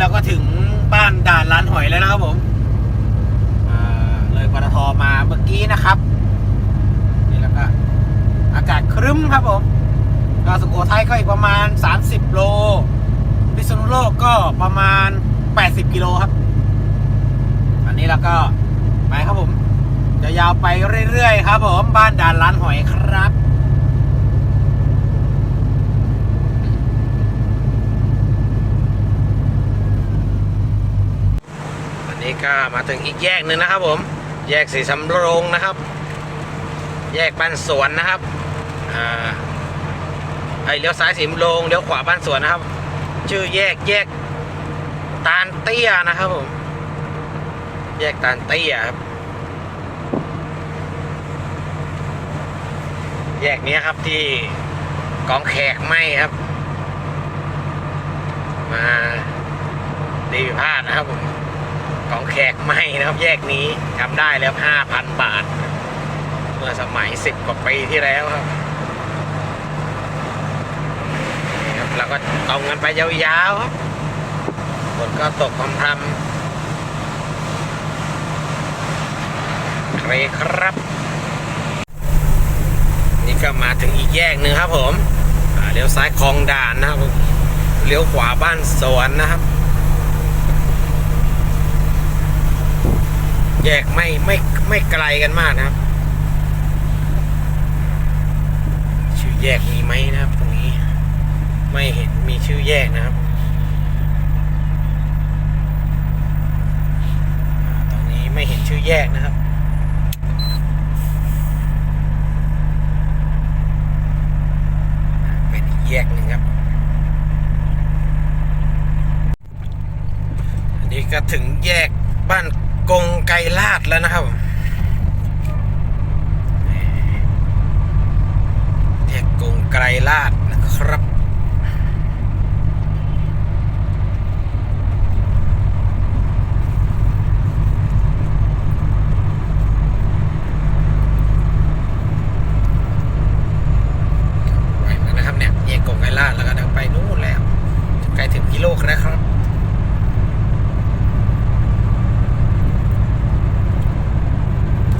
เราก็ถึงบ้านด่านร้านหอยแล้วนะครับผมเลยปตทมาเมื่อกี้นะครับ นี่แล้วก็อากาศครึ้มครับผมก็สุโขทัยก็อีกประมาณ 30 โล พิษณุโลกก็ประมาณ 80 กิโลครับ อันนี้เราก็ไปครับผม จะยาวไปเรื่อยๆครับผม บ้านด่านร้านหอยครับ อันนี้ ก็มาถึงอีกแยกหนึ่งนะครับ ผม แยกสีสำโรงนะครับ แยกบ้านสวนนะครับอ่าไอเลี้ยวซ้ายสีสำโรงเลี้ยวขวาบ้านสวนนะครับ ชื่อแยกแยกตาลเตี้ยนะครับผม แยกตาลเตี้ยครับ แยกนี้ครับที่กองแขกไหมครับ มาดีพิพาทนะครับผม ของแขกไหมนะครับแยกนี้จำได้แล้วห้าพันบาท เมื่อสมัยสิบกว่าปีที่แล้วครับเราก็ตรงกันไปยาวๆครับฝนก็ตกพรำๆเครครับ นี่ก็มาถึงอีกแยกหนึ่งครับผมเลี้ยวซ้ายคลองด่านนะครับเลี้ยวขวาบ้านสวนนะครับ ยกไม่ไม่ไม่ไกลกันมากนะครับ ชื่อแยกมีไหมนะครับตรงนี้ ไม่เห็นมีชื่อแยกนะครับตรงนี้ไม่เห็นชื่อแยกนะครับเป็นอีกแยกหนึ่งครับอันนี้ก็ถึงแยกบ้าน ไกรลาดแล้วนะครับ แยกกงไกรลาดนะครับ ไปแล้วนะครับเนี่ยแยกกงไกรลาดแล้วก็เดินไปนู่นแล้วใกล้ถึงกิโลแล้วครับ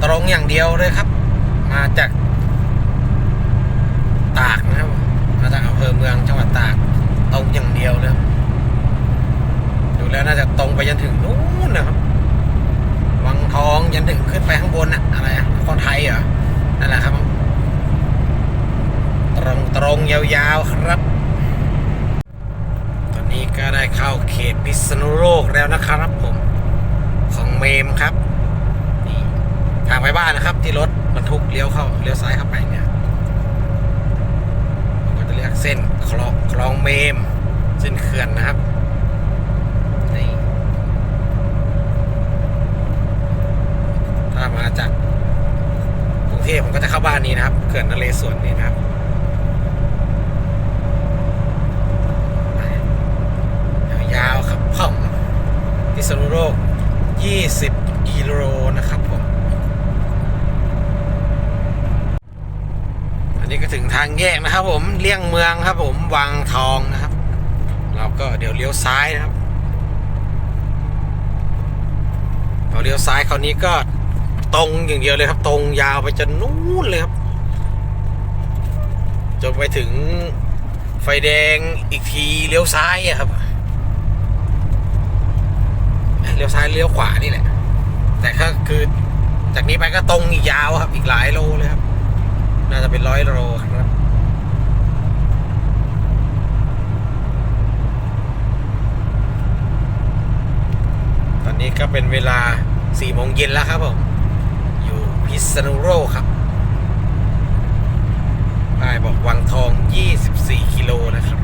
ต รงอย่างเดียวเลยครับ มาจากตากนะครับ มาจากอำเภอเมืองจังหวัดตากตรงอย่างเดียวเลยดูแล้วน่าจะตรงไปจนถึงนู้นนะครับ วังทองยันถึงขึ้นไปข้างบนอะอะไรอะครไทยเหรอนั่นแหละครับ ตรงตรงยาวๆครับ ตอนนี้ก็ได้เข้าเขตพิษณุโลกแล้วนะครับผม ของเมมครับ ทางไปบ้านนะครับ ที่รถบรรทุกเลี้ยวเข้าเลี้ยวซ้ายเข้าไปเนี่ยมก็จะเรียกเส้นคลองคลองเมม เส้นเขื่อนนะครับนี่ถ้ามาจากกรุงเทพผมก็จะเข้าบ้านนี้นะครับเขื่อนนเรศวรนี่นะครับยาวครับผมพิษณุโลก20กิโลนะครับผม อันนี้ก็ ถึงทางแยกนะครับ ผมเลี่ยงเมืองครับ ผมวังทองนะครับ เราก็เดี๋ยวเลี้ยวซ้ายนะครับพอเลี้ยวซ้ายคราวนี้ก็ตรงอย่างเดียวเลยครับ ตรงยาวไปจนนู้นเลยครับจนไปถึงไฟแดงอีกทีเลี้ยวซ้ายอะครับเลี้ยวซ้ายเลี้ยวขวานี่แหละ แต่ก็คือจากนี้ไปก็ตรงอีกยาวครับ อีกหลายโลเลยครับ น่าจะเป็นร้อยโลครับตอนนี้ก็เป็นเวลาสี่โมงเย็นแล้วครับผม อยู่พิษณุโลกครับป้ายบอกวังทอง 24 กิโลนะครับ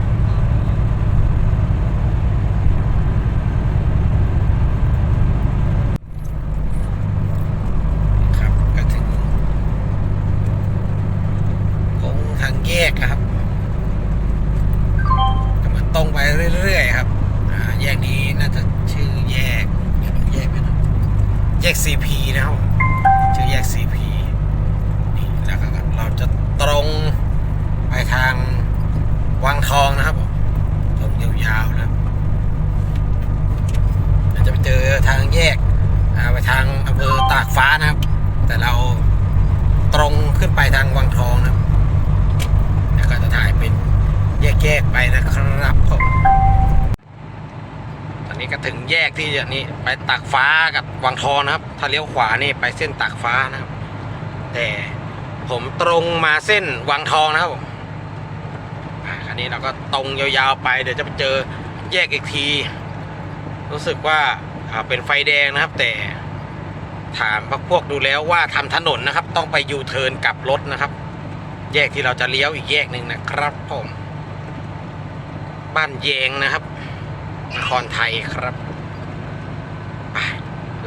ตรงไปเรื่อยๆครับแยกนี้น่าจะชื่อแยกแยกเป็นะแยกซีพีนะครับชื่อแยกซีพีนี่แล้วก็เราจะตรงไปทางวังทองนะครับตรงยาวๆนะแล้วจะไปเจอทางแยกไปทางอำเภอตากฟ้านะครับ แต่เราตรงขึ้นไปทางวังทองนะครับแล้วก็จะถ่ายเป็น ผมตอนนี้ก็ถึงแยกที่จะนี่ไปตากฟ้ากับวังทองนะครับ ถ้าเลี้ยวขวานี่ไปเส้นตากฟ้านะครับ แต่ผมตรงมาเส้นวังทองนะครับผมอ่าคันนี้เราก็ตรงยาวๆไปเดี๋ยวจะไปเจอแยกอีกที รู้สึกว่าเป็นไฟแดงนะครับ แต่ถามพักพวกดูแล้วว่าทำถนนนะครับ ต้องไปยูเทิร์นกลับรถนะครับ แยกที่เราจะเลี้ยวอีกแยกหนึ่งนะครับผม บ้านแยงนะครับนครไทยครับไป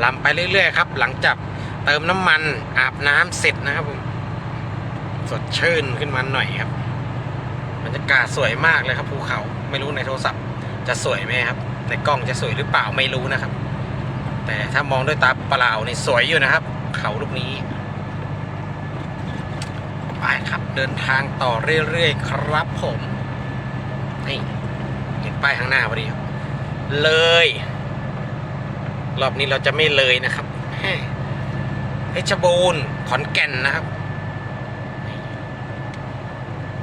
ลำไปเรื่อยๆครับ หลังจากเติมน้ำมันอาบน้ำเสร็จนะครับผมสดชื่นขึ้นมาหน่อยครับบรรยากาศสวยมากเลยครับภูเขาไม่รู้ในโทรศัพท์ จะสวยไหมครับ ในกล้องจะสวยหรือเปล่าไม่รู้นะครับ แต่ถ้ามองด้วยตาเปล่านี่สวยอยู่นะครับ เขาลูกนี้ไปครับเดินทางต่อเรื่อยๆ ครับผมนี่ ป้ายข้างหน้าพอดีครับ เลย รอบนี้เราจะไม่เลยนะครับแฮ่เพชรบูรณ์ขอนแก่นนะครับ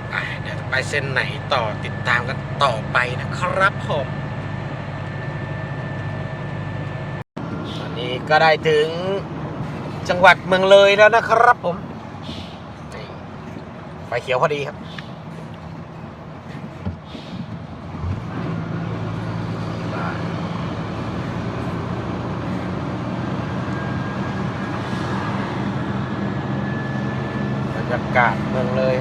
ไปเดี๋ยวไปเส้นไหนต่อติดตามกันต่อไปนะครับผมตอนนี้ก็ได้ถึงจังหวัดเมืองเลยแล้วนะครับผมไฟเขียวพอดีครับ บรรยากาศเมืองเลย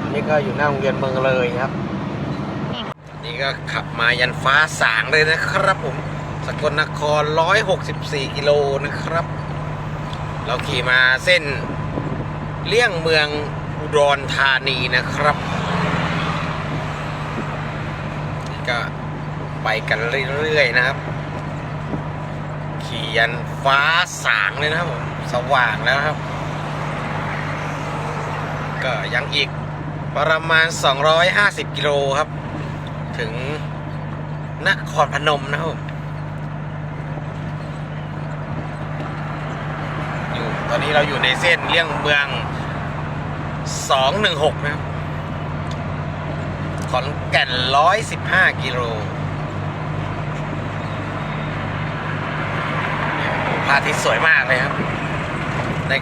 อันนี้ก็อยู่หน้าโรงเรียนเมืองเลยครับ นี่ก็ขับมายันฟ้าสางเลยนะครับผม สกลนคร 164 กิโลนะครับ เราขี่มาเส้นเลี่ยงเมืองอุดรธานีนะครับนี่ก็ไปกันเรื่อยๆนะครับ ขี่ยันฟ้าสางเลยนะครับผม สว่างแล้วครับ ก็ยังอีกประมาณ 250 กิโลครับ ถึงนครพนมนะครับอยู่ตอนนี้เราอยู่ในเส้นเลี่ยงเมือง 216 นะครับ ขอนแก่น 115 กิโลพระอาทิตย์สวยมากเลยครับใน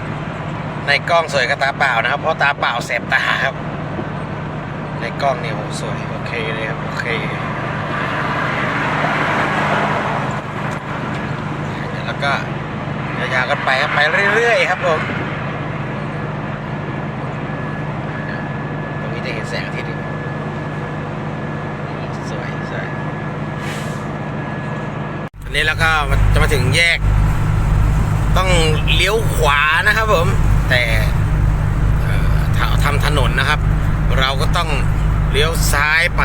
ในกล้องสวยกับตาเปล่านะครับ เพราะตาเปล่าแสบตาครับ ในกล้องเนี่ยโหสวยโอเคเลยครับ โอเคแล้วก็ยาวๆกันไปครับ ไปเรื่อยๆครับผมตรงนี้จะเห็นแสงอาทิตย์อีสวยสวยอันนี้แล้วก็จะมาถึงแยก ต้องเลี้ยวขวานะครับผม แต่เอ่อถ้าทำถนนนะครับ เราก็ต้องเลี้ยวซ้ายไป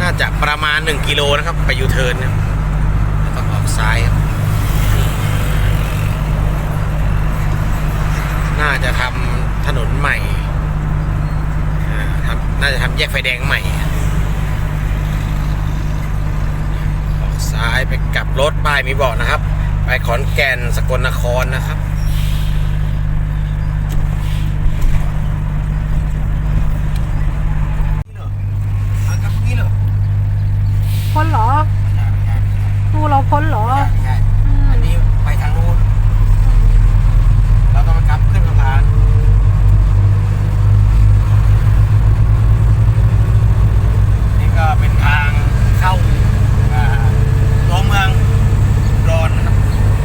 น่าจะประมาณ 1 กิโลนะครับ ไปยูเทิร์นต้องออกซ้ายครับน่าจะทำถนนใหม่น่าจะทำแยกไฟแดงใหม่ออกซ้ายไปกลับรถป้ายมีบอกนะครับ ไปขอนแก่นสกลนครนะครับ พ้นเหรอ ตู้เราพ้นเหรออืมอันนี้ไปทางนู้น เราต้องมากลับขึ้นสะพานนี่ก็เป็นทางเข้าอ่าตัวเมืองอุดรอนนะครับ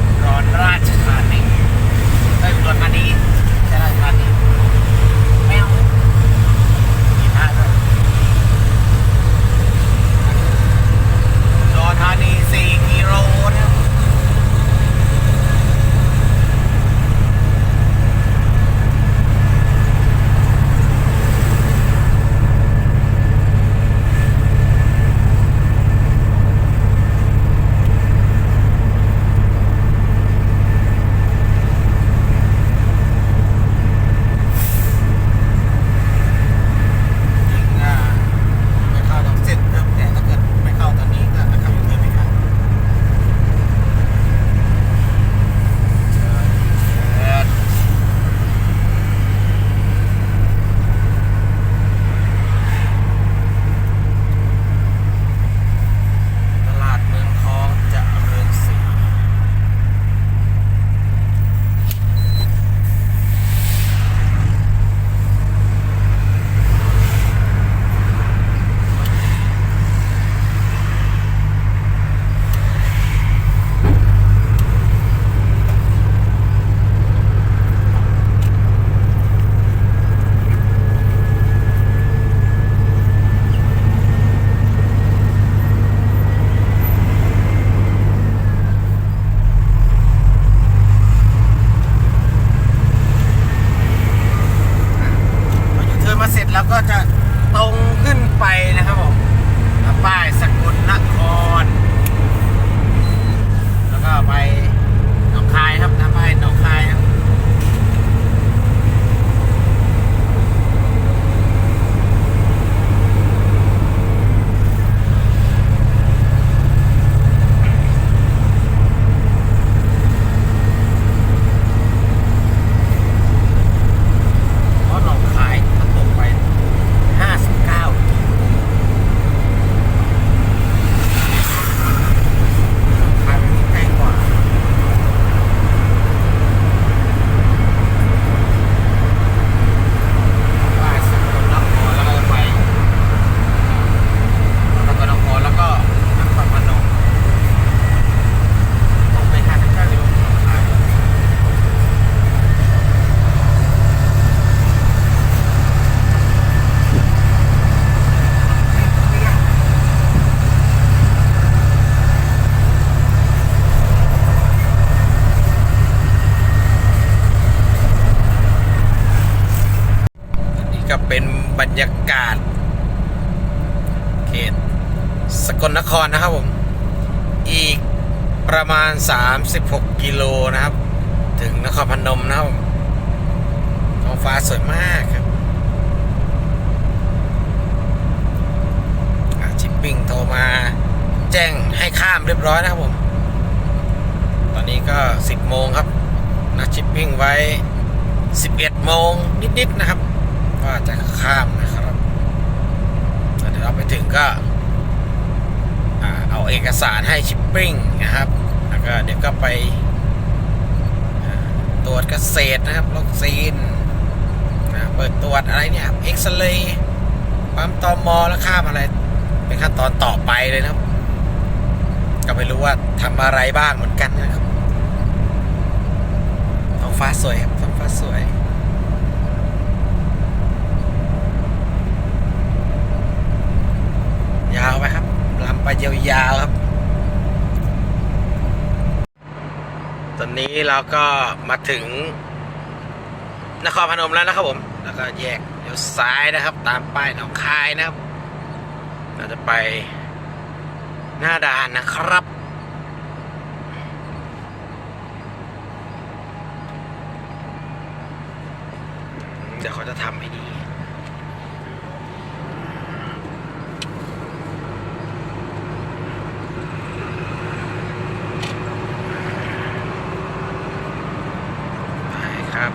อุดรอนราชธานีได้อุดรธานีใช่ราชธานีไม่เอามีท่าด้วยอุดรธานี4กิโลนะครับ ก็จะตรงขึ้นไปนะครับผมป้ายสกลนคร แล้วก็ไปหนองคายครับน้ำไปหนองคายครับ เพราะหนองคายถ้าตกไป 59คายมันใกล้กว่า ว่าสกลนครแล้วก็ไปสกลนครแล้วก็นครพนมตรงไป59กิโลหนองคาย อันนี้ก็เป็นบรรยากาศ เขตสก ลนครนะครับผม อีกประมาณ 36 กิโลนะครับ ถึงนครพนมนะครับผมท้องฟ้าสวยมากครับชิปปิ้งโทรมา แจ้งให้ข้ามเรียบร้อยนะครับผม ตอนนี้ก็ 10 โมงครับนัดชิปปิ้งไว้ 11 โมงนิดๆนะครับว่าจะข้ามนะครับเดี๋ยวเราไปถึงก็ เอกสารให้ชิปปิ้งนะครับแล้วก็เดี๋ยวก็ไปตรวจเกษตรนะครับวัคซีนเปิดตรวจอะไรเนี่ยครับเอ็กซเรย์ปั๊มตอมอแล้วข้ามอะไร เป็นขั้นตอนต่อไปเลยนะครับ ก็ไม่รู้ว่าทำอะไรบ้างเหมือนกันนะครับท้องฟ้าสวยครับท้องฟ้าสวยยาวไปครับ ไปยาวๆครับ ตอนนี้เราก็มาถึง นครพนมแล้วนะครับผม แล้วก็แยกเลี้ยวซ้ายนะครับ ตามป้ายหนองคายนะครับ เราจะไปหน้าด่านนะครับเดี๋ยวเขาจะทำให้ดี ไปครับ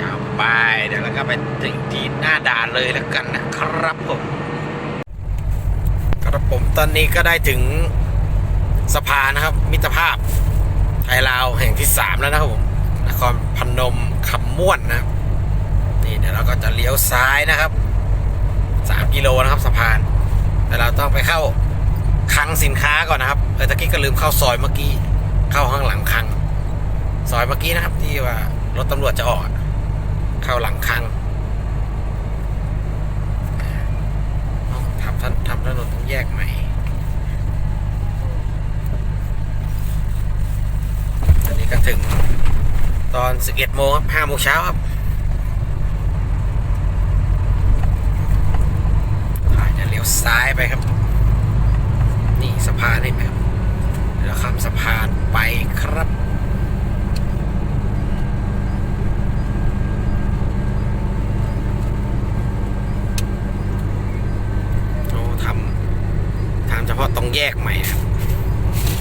ยาวไป เดี๋ยวเราก็ไปถึงที่หน้า ด่านเลยแล้วกันนะครับผมครับผมตอนนี้ก็ได้ถึงสะพานนะครับ มิตรภาพไทยลาวแห่งที่สามแล้วนะครับผมนครพนมคำม่วนนะครับนี่เดี๋ยวเราก็จะเลี้ยวซ้ายนะครับสามกิโลนะครับสะพาน แต่เราต้องไปเข้าคลังสินค้าก่อนนะครับเออตะกี้ก็ลืมเข้าซอยเมื่อกี้ เข้าข้างหลังคลัง ซอยเมื่อกี้นะครับที่ว่ารถตำรวจจะออก เข้าหลังคลังต้อง ทำทันทำถนนต้องแยกใหม่ตอนนี้ก็ถึงตอน 11 โมงครับ5โมงเช้าครับอาจะเลี้ยวซ้ายไปครับ นี่สะพานเห็นไหมครับเดี๋ยวข้ามสะพานไปครับ โอ้ทำทำเฉพาะตรง แยกใหม่นะ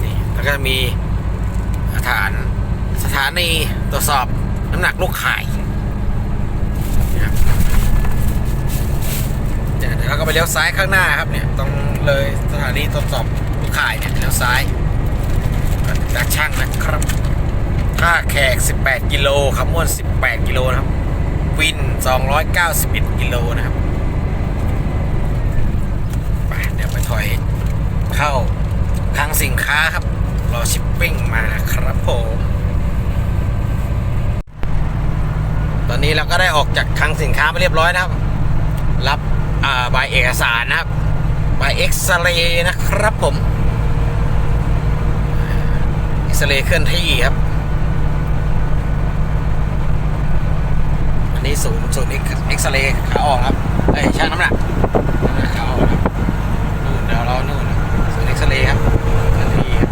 นี่แล้วก็มีสถานสถานีตรวจสอบน้ำหนักลูกข่ายนะครับเดี๋ยวเดี๋ยวเราก็ไปเลี้ยวซ้ายข้างหน้าครับเนี่ยตรงเลยสถานีตรวจสอบลูกข่ายเนี่ยเลี้ยวซ้ายดักช่างนะครับท่าแขก 18 กิโลขมวน 18 กิโลนะครับ วิน 291 กิโลนะครับไปเดี๋ยวไปถอย เข้าคลังสินค้าครับรอชิปปิ้งมาครับผมตอนนี้เราก็ได้ออกจากคลังสินค้าไปเรียบร้อยนะครับ รับใบเอกสารนะครับใบเอ็กซเรย์นะครับผมเอ็กซเรย์เคลื่อนที่ครับอันนี้ศูนย์ศูนย์เอ็กซเรย์ขาออกครับเอ้ยช่างน้ำหนักขาเอา ซเรย์ครับทันทีครับ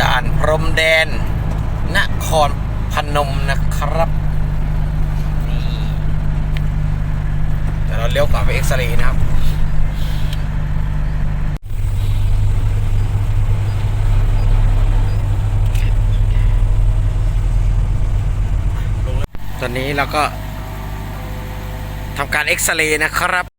ด่านพรมแดน นครพนมนะครับนี่เดี๋ยวเราเลี้ยวขวาไปเอ็กซเรย์นะครับ ตอนนี้เราก็ทำการเอ็กซเรย์นะครับ